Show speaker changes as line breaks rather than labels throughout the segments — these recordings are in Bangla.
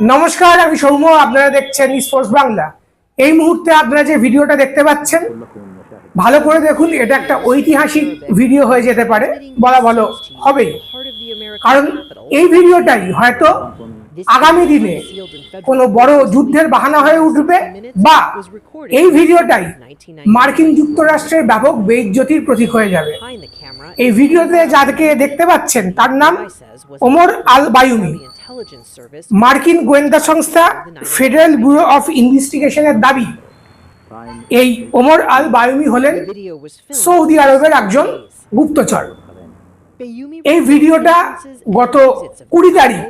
নমস্কার, আমি সৌম্য, আপনারা দেখছেন স্পোর্টস বাংলা এই মুহূর্তে আপনারা যে ভিডিওটা দেখতে পাচ্ছেন, ভালো করে দেখুন, এটা একটা ঐতিহাসিক ভিডিও হয়ে যেতে পারে, বলা ভালো হবেই। কারণ এই ভিডিওটাই হয়তো আগামী দিনে কোনো বড় যুদ্ধের বাহানা হয়ে উঠবে, বা এই ভিডিওটাই মার্কিন যুক্তরাষ্ট্রের ব্যাপক বেইজ্জতির প্রতীক হয়ে যাবে। এই ভিডিওতে যাদেরকে দেখতে পাচ্ছেন, তার নাম ওমর আল বায়ুমি মার্কিন গোয়েন্দা সংস্থা ফেডারেল ব্যুরো অফ ইনভেস্টিগেশনের দাবি এই ওমর আল বায়ুমি হলেন সৌদি আরবের একজন গুপ্তচর। এই ভিডিওটা গত কুড়ি তারিখ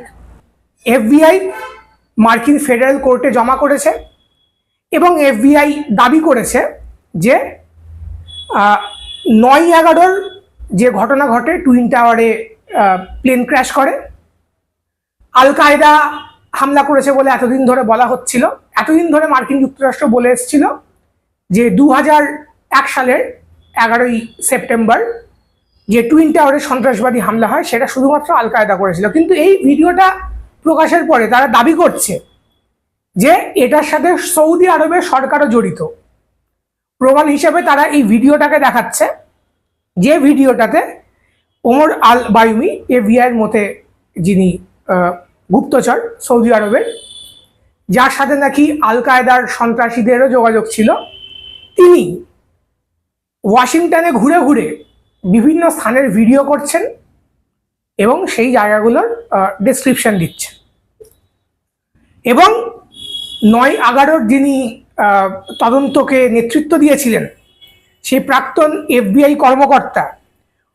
এফবিআই মার্কিন ফেডারেল কোর্টে জমা করেছে এবং এফবিআই দাবি করেছে যে নয় এগারোর যে ঘটনা ঘটে টুইন টাওয়ারে প্লেন ক্র্যাশ করে। আল কায়দা হামলা করেছে বলে এতদিন ধরে বলা হচ্ছিল। এতদিন ধরে মার্কিন যুক্তরাষ্ট্র বলে এসেছিল যে দু এক সালের এগারোই সেপ্টেম্বর যে টুইন টাওয়ারে সন্ত্রাসবাদী হামলা হয়, সেটা শুধুমাত্র আল কায়দা করেছিল। কিন্তু এই ভিডিওটা প্রকাশের পরে তারা দাবি করছে যে এটার সাথে সৌদি আরবের সরকারও জড়িত। প্রমাণ হিসেবে তারা এই ভিডিওটাকে দেখাচ্ছে, যে ভিডিওটাতে ওমর আল বায়ুমি এভিআইয়ের মতে যিনি গুপ্তচর সৌদি আরবের যার সাথে নাকি আল কায়দার সন্ত্রাসীদেরও যোগাযোগ ছিল। তিনি ওয়াশিংটনে ঘুরে ঘুরে বিভিন্ন স্থানের ভিডিও করছেন এবং সেই জায়গাগুলোর ডেসক্রিপশন দিচ্ছেন। এবং নয় এগারোর যিনি তদন্তকে নেতৃত্ব দিয়েছিলেন, সেই প্রাক্তন এফবিআই কর্মকর্তা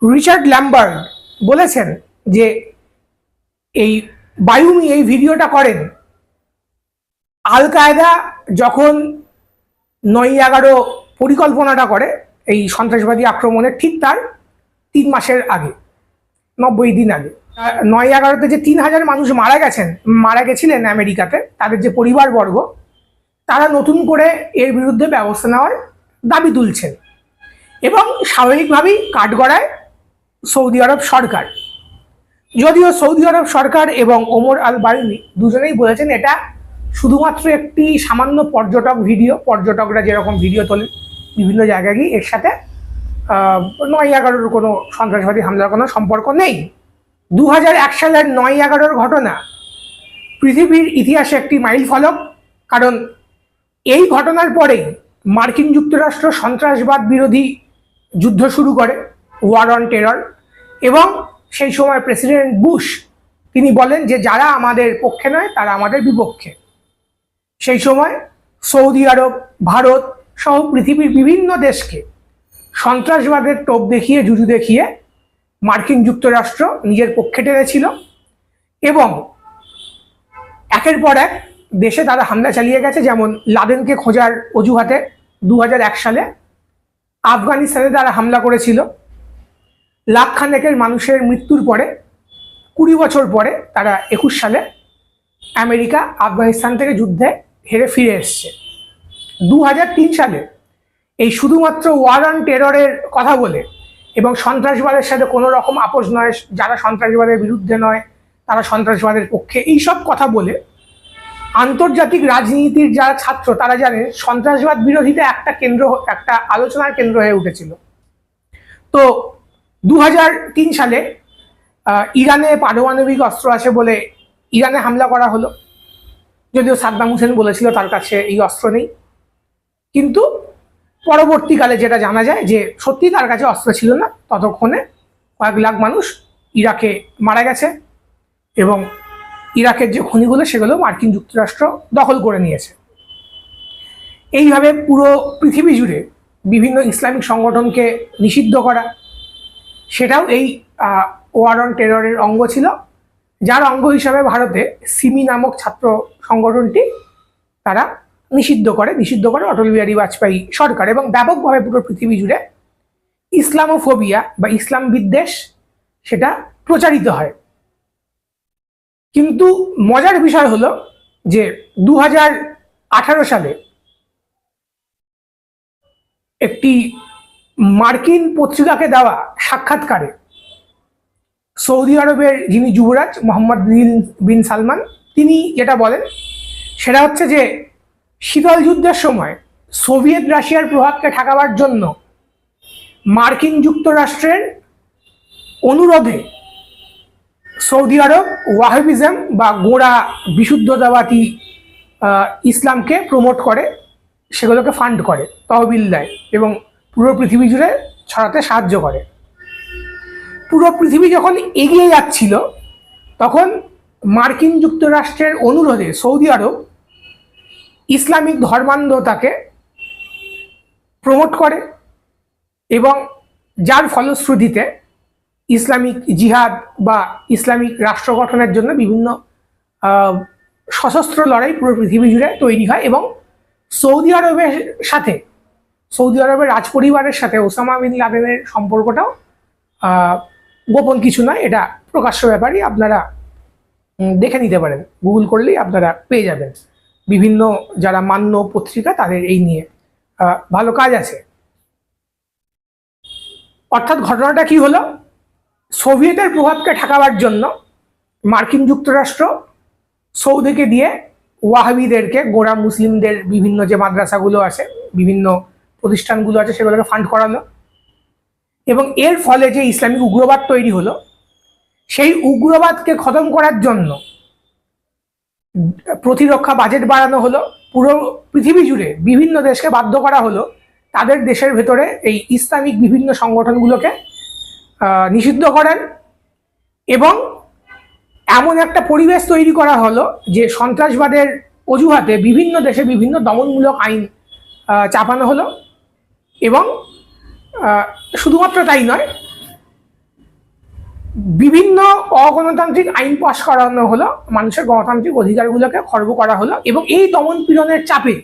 রিচার্ড ল্যাম্বার্ড বলেছেন যে এই বায়ুমি এই ভিডিওটা করেন। আল কায়দা যখন নয় এগারো পরিকল্পনাটা করে এই সন্ত্রাসবাদী আক্রমণের ঠিক তার তিন মাসের আগে, নব্বই দিন আগে। নয় এগারোতে যে তিন হাজার মানুষ মারা গেছেন, মারা গেছিলেন আমেরিকাতে, তাদের যে পরিবারবর্গ, তারা নতুন করে এর বিরুদ্ধে ব্যবস্থা নেওয়ার দাবি তুলছেন। এবং স্বাভাবিকভাবেই কাঠগড়ায় সৌদি আরব সরকার যদিও সৌদি আরব সরকার এবং ওমর আল বায়ুমি দুজনেই বলেছেন এটা শুধুমাত্র একটি সামান্য পর্যটক ভিডিও, পর্যটকরা যেরকম ভিডিও তোলেন বিভিন্ন জায়গায় গিয়ে, এর সাথে নয় এগারোর কোনো সন্ত্রাসবাদী হামলার কোনো সম্পর্ক নেই। দু সালের নয় এগারোর ঘটনা পৃথিবীর ইতিহাসে একটি মাইল ফলক, কারণ এই ঘটনার পরেই মার্কিন যুক্তরাষ্ট্র সন্ত্রাসবাদ বিরোধী যুদ্ধ শুরু করে ওয়ার অন টেরর এবং সেই সময় প্রেসিডেন্ট বুশ, তিনি বলেন যে যারা আমাদের পক্ষে নয়, তারা আমাদের বিপক্ষে। সেই সময় সৌদি আরব, ভারত সহ পৃথিবীর বিভিন্ন দেশকে সন্ত্রাসবাদের টোপ দেখিয়ে, জুজু দেখিয়ে মার্কিন যুক্তরাষ্ট্র নিজের পক্ষে টেনেছিল এবং একের পর এক দেশে তারা হামলা চালিয়ে গেছে। যেমন লাদেনকে খোঁজার অজুহাতে দু হাজার এক সালে আফগানিস্তানে তারা হামলা করেছিল। লাখখানেকের মানুষের মৃত্যুর পরে, কুড়ি বছর পরে তারা একুশ সালে আমেরিকা আফগানিস্তান থেকে যুদ্ধে হেরে ফিরে এসছে। দু হাজার তিন সালে এই শুধুমাত্র ওয়ার অন টেররের কথা বলে এবং সন্ত্রাসবাদের সাথে কোনো রকম আপোষ নয়, যারা সন্ত্রাসবাদের বিরুদ্ধে নয়, তারা সন্ত্রাসবাদের পক্ষে। এই সব কথা বলে আন্তর্জাতিক রাজনীতির যারা ছাত্র, তারা জানে সন্ত্রাসবাদ বিরোধিতা একটা কেন্দ্র, একটা আলোচনার কেন্দ্র হয়ে উঠেছিল। তো দু সালে ইরানে পারমাণবিক অস্ত্র আছে বলে ইরানে হামলা করা হলো। যদিও সাদ্দাম হোসেন বলেছিল তার কাছে এই অস্ত্র নেই। কিন্তু পরবর্তীকালে যেটা জানা যায় যে সত্যি তার কাছে অস্ত্র ছিল না, ততক্ষণে কয়েক লাখ মানুষ ইরাকে মারা গেছে এবং ইরাকের যে খনিগুলো সেগুলো মার্কিন যুক্তরাষ্ট্র দখল করে নিয়েছে। এইভাবে পুরো পৃথিবী জুড়ে বিভিন্ন ইসলামিক সংগঠনকে নিষিদ্ধ করা সেটাও এই ওয়ার অন টেররের অঙ্গ ছিল। যার অঙ্গ হিসাবে ভারতে সিমি নামক ছাত্র সংগঠনটি তারা নিষিদ্ধ করে নিষিদ্ধ করে অটল বিহারী বাজপেয়ী সরকার এবং ব্যাপকভাবে পুরো পৃথিবী জুড়ে ইসলামোফোবিয়া বা ইসলাম বিদ্বেষ সেটা প্রচারিত হয়। কিন্তু মজার বিষয় হলো যে দু সালে একটি মার্কিন পত্রিকাকে দেওয়া সাক্ষাৎকারে সৌদি আরবের যিনি যুবরাজ, মোহাম্মদ বিন বিন সালমান, তিনি যেটা বলেন, সেটা হচ্ছে যে শীতল যুদ্ধের সময় সোভিয়েত রাশিয়ার প্রভাবকে ঠেকাবার জন্য মার্কিন যুক্তরাষ্ট্রের অনুরোধে সৌদি আরব ওয়াহাবিজম বা গোড়া বিশুদ্ধতাবাদী ইসলামকে প্রমোট করে, সেগুলোকে ফান্ড করে, তহবিল দেয় এবং পুরো পৃথিবী জুড়ে ছড়াতে সাহায্য করে। পুরো পৃথিবী যখন এগিয়ে যাচ্ছিল, তখন মার্কিন যুক্তরাষ্ট্রের অনুরোধে সৌদি আরব ইসলামিক ধর্মান্ধতাকে প্রমোট করে এবং যার ফলশ্রুতিতে ইসলামিক জিহাদ বা ইসলামিক রাষ্ট্র গঠনের জন্য বিভিন্ন সশস্ত্র লড়াই পুরো পৃথিবী জুড়ে তৈরি হয় এবং সৌদি আরবের সাথে সৌদি আরবের রাজপরিবারের সাথে ওসামা বিন লাদেনের সম্পর্কটাও গোপন কিছু নয়, এটা প্রকাশ্য ব্যাপারই, আপনারা দেখে নিতে পারেন। গুগল করলেই আপনারা পেয়ে যাবেন। বিভিন্ন যারা মান্য পত্রিকা, তাদের এই নিয়ে ভালো কাজ আছে। অর্থাৎ ঘটনাটা কি হলো? সোভিয়েতের প্রভাবকে ঠেকাবার জন্য মার্কিন যুক্তরাষ্ট্র সৌদিকে দিয়ে ওয়াহাবিদেরকে গোড়া মুসলিমদের বিভিন্ন যে মাদ্রাসাগুলো আছে, বিভিন্ন প্রতিষ্ঠানগুলো আছে সেগুলোকে ফান্ড করালো। এবং এর ফলে যে ইসলামিক উগ্রবাদ তৈরি হলো, সেই উগ্রবাদকে খতম করার জন্য প্রতিরক্ষা বাজেট বাড়ানো হলো। পুরো পৃথিবী জুড়ে বিভিন্ন দেশকে বাধ্য করা হলো। তাদের দেশের ভেতরে এই ইসলামিক বিভিন্ন সংগঠনগুলোকে নিষিদ্ধ করেন এবং এমন একটা পরিবেশ তৈরি করা হলো যে সন্ত্রাসবাদের অজুহাতে বিভিন্ন দেশে বিভিন্ন দমনমূলক আইন চাপানো হলো। এবং শুধুমাত্র তাই নয়, বিভিন্ন অগণতান্ত্রিক আইন পাশ করানো হলো, মানুষের গণতান্ত্রিক অধিকারগুলোকে খর্ব করা হলো এবং এই দমন পীড়নের চাপে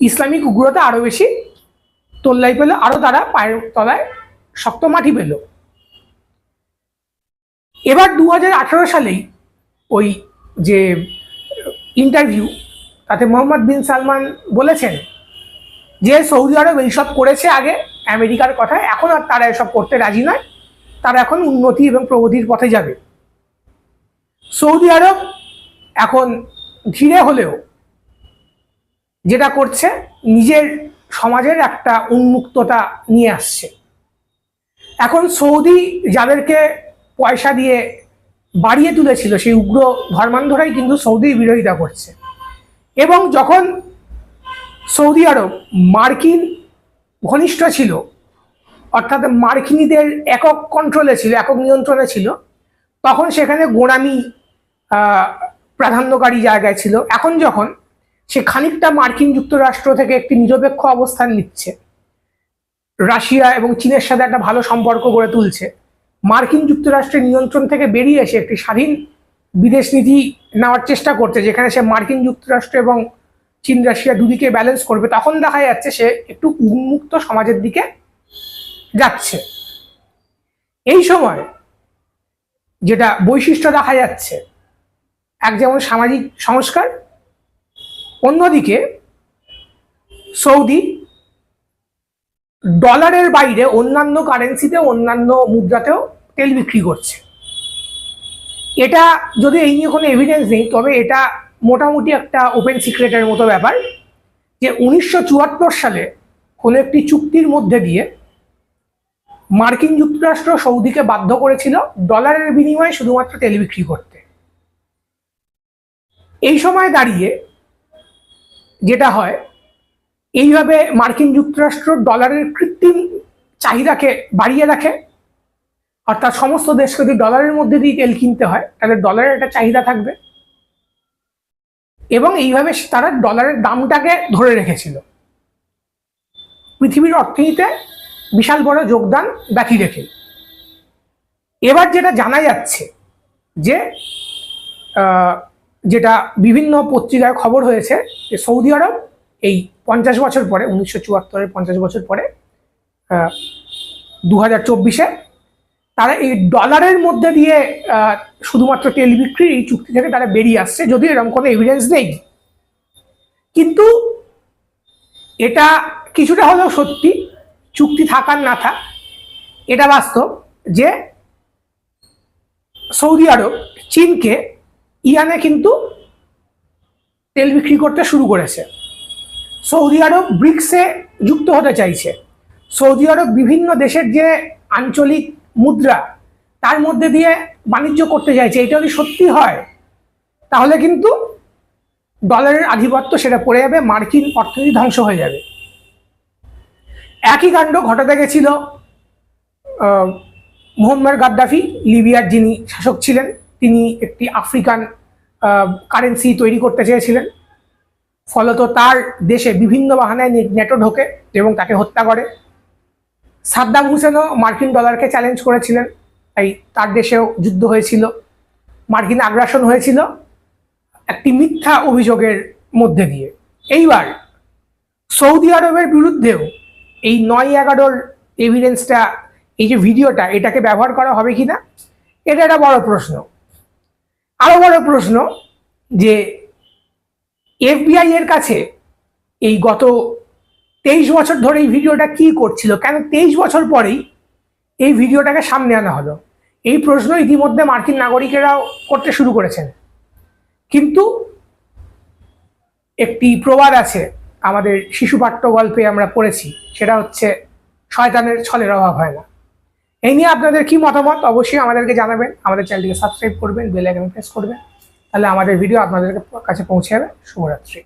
ইসলামিক উগ্রতা আরও বেশি তোল্লাই পেল, আরও তারা পায়ের তলায় শক্ত মাটি পেল। এবার দু হাজার আঠেরো সালেই ওই যে ইন্টারভিউ তাতে মোহাম্মদ বিন সালমান বলেছেন যে সৌদি আরব এইসব করেছে আগে, আমেরিকার কথা এখন আর তারা এসব করতে রাজি নয়। তারা এখন উন্নতি এবং প্রগতির পথে যাবে। সৌদি আরব এখন ধীরে হলেও যেটা করছে, নিজের সমাজের একটা উন্মুক্ততা নিয়ে আসছে। এখন সৌদি যাদেরকে পয়সা দিয়ে বাড়িয়ে তুলেছিল, সেই উগ্র ধর্মান্ধরাই কিন্তু সৌদির বিরোধিতা করছে। এবং যখন সৌদি আরব মার্কিন ঘনিষ্ঠ ছিল, অর্থাৎ মার্কিনীদের একক কন্ট্রোলে ছিল, একক নিয়ন্ত্রণে ছিল, তখন সেখানে গোড়ামি প্রাধান্যকারী জায়গায় ছিল। এখন যখন সে খানিকটা মার্কিন যুক্তরাষ্ট্র থেকে একটি নিরপেক্ষ অবস্থান নিচ্ছে, রাশিয়া এবং চীনের সাথে একটা ভালো সম্পর্ক গড়ে তুলছে, মার্কিন যুক্তরাষ্ট্রের নিয়ন্ত্রণ থেকে বেরিয়ে এসে একটি স্বাধীন বিদেশ নীতি নেওয়ার চেষ্টা করছে, যেখানে সে মার্কিন যুক্তরাষ্ট্র এবং চীন, রাশিয়া দুদিকে ব্যালেন্স করবে, তখন দেখা যাচ্ছে সে একটু উন্মুক্ত সমাজের দিকে যাচ্ছে। এই সময় যেটা বৈশিষ্ট্য দেখা যাচ্ছে, এক যেমন সামাজিক সংস্কার, অন্যদিকে সৌদি ডলারের বাইরে অন্যান্য কারেন্সিতে অন্যান্য মুদ্রাতেও তেল বিক্রি করছে। এটা যদি এই নিয়ে কোনো এভিডেন্স নেই, তবে এটা মোটামুটি একটা ওপেন সিক্রেটের মতো ব্যাপার যে উনিশশো চুয়াত্তর সালে কোনো একটি চুক্তির মধ্যে দিয়ে মার্কিন যুক্তরাষ্ট্র সৌদিকে বাধ্য করেছিল ডলারের বিনিময়ে শুধুমাত্র তেল বিক্রি করতে। এই সময় দাঁড়িয়ে যেটা হয়, এইভাবে মার্কিন যুক্তরাষ্ট্র ডলারের কৃত্রিম চাহিদাকে বাড়িয়ে রাখে, অর্থাৎ সমস্ত দেশকে যদি ডলারের মধ্যে দিয়ে তেল কিনতে হয়, তাহলে ডলারের একটা চাহিদা থাকবে। এবং এইভাবে তারা ডলারের দামটাকে ধরে রেখেছিল। পৃথিবীর অর্থনীতিতে বিশাল বড় যোগদান ব্যতি রেখে। এবার যেটা জানা যাচ্ছে যে যেটা বিভিন্ন পত্রিকায় খবর হয়েছে যে সৌদি আরব এই পঞ্চাশ বছর পরে, উনিশশো চুয়াত্তরের পঞ্চাশ বছর পরে দু হাজার চব্বিশে তারা এই ডলারের মধ্যে দিয়ে শুধুমাত্র তেল বিক্রির এই চুক্তি থেকে তারা বেরিয়ে আসছে, যদিও এরকম কোনো এভিডেন্স নেই। কিন্তু এটা কিছুটা হলেও সত্যি, চুক্তি থাকার না থাক এটা বাস্তব যে সৌদি আরব চীনকে ইরানে কিন্তু তেল বিক্রি করতে শুরু করেছে। সৌদি আরব ব্রিক্সে যুক্ত হতে চাইছে। সৌদি আরব বিভিন্ন দেশের যে আঞ্চলিক মুদ্রা, তার মধ্যে দিয়ে বাণিজ্য করতে চাইছে এটা যদি সত্যি হয়, তাহলে কিন্তু ডলারের আধিপত্য সেটা পড়ে যাবে, মার্কিন অর্থনীতি ধ্বংস হয়ে যাবে। একই কাণ্ড ঘটাতে গেছিল মোহাম্মদ গাদ্দাফি, লিবিয়ার যিনি শাসক ছিলেন, তিনি একটি আফ্রিকান কারেন্সি তৈরি করতে চেয়েছিলেন। ফলত তার দেশে বিভিন্ন বাহানায় নেটো ঢোকে এবং তাকে হত্যা করে। সাদ্দাম হুসেনও মার্কিন ডলারকে চ্যালেঞ্জ করেছিলেন। তাই তার দেশেও যুদ্ধ হয়েছিল, মার্কিন আগ্রাসন হয়েছিল একটি মিথ্যা অভিযোগের মধ্যে দিয়ে। এইবার সৌদি আরবের বিরুদ্ধেও এই নয় এগারোর এভিডেন্সটা এই যে ভিডিওটা এটাকে ব্যবহার করা হবে কি না এটা একটা বড় প্রশ্ন। আরও বড় প্রশ্ন যে, এফবিআই এর কাছে এই গত তেইশ বছর ধরে এই ভিডিওটা কি করছিল? কেন তেইশ বছর পরেই এই ভিডিওটাকে সামনে আনা হলো? এই প্রশ্ন ইতিমধ্যে মার্কিন নাগরিকেরাও করতে শুরু করেছেন। কিন্তু একটি প্রবাদ আছে, আমাদের শিশু পাঠ্য গল্পে আমরা পড়েছি, সেটা হচ্ছে, শয়তানের ছলের অভাব হয় না। এই নিয়ে আপনাদের কি মতামত? অবশ্যই আমাদেরকে জানাবেন। আমাদের চ্যানেলটিকে সাবস্ক্রাইব করবেন, বেল আইকন প্রেস করবেন। তাহলে আমাদের ভিডিও আপনাদের কাছে পৌঁছে যাবে। শুভরাত্রি।